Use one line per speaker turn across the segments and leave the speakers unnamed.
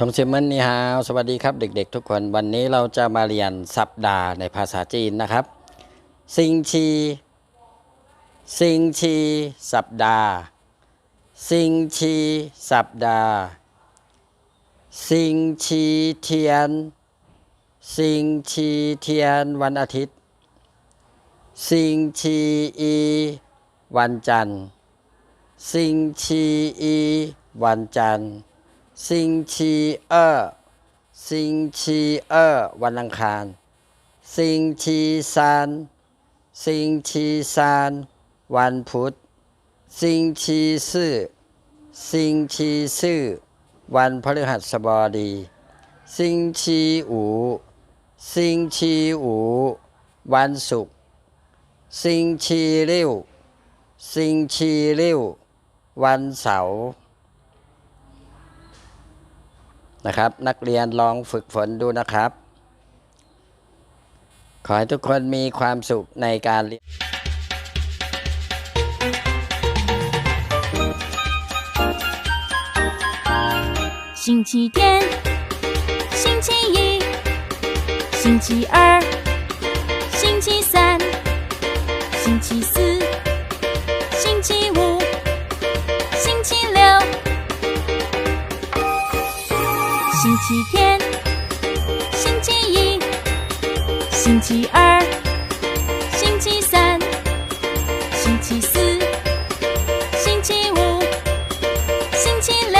ทงเซมเมนนี่ฮาวสวัสดีครับ เด็ก ๆ ทุกคนวันนี้เราจะมาเรียนสัปดาห์ในภาษาจีนนะครับ ซิงชี ซิงชี สัปดาห์ ซิงชี สัปดาห์ ซิงชีเทียน ซิงชีเทียนวันอาทิตย์ ซิงชีอีวันจันทร์ ซิงชีอีวันจันทร์ ซิงชีเออร์ซิงชีเออร์วันอังคารซิงชีซานซิงชีซานวันพุธซิงชีซื่อซิงชีซื่อวันพฤหัสบดีซิงชีอูซิงชีอูวันศุกร์ซิงชีเลี้ยวซิงชีเลี้ยววันเสาร์ นะครับ นักเรียนลองฝึกฝนดูนะครับ ขอให้ทุกคนมีความสุขในการเรียน
星期天，星期一，星期二，星期三，星期四，星期五， 星期天星期一星期二星期三星期四星期五星期六。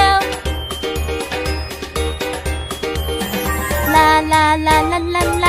啦啦啦啦啦啦。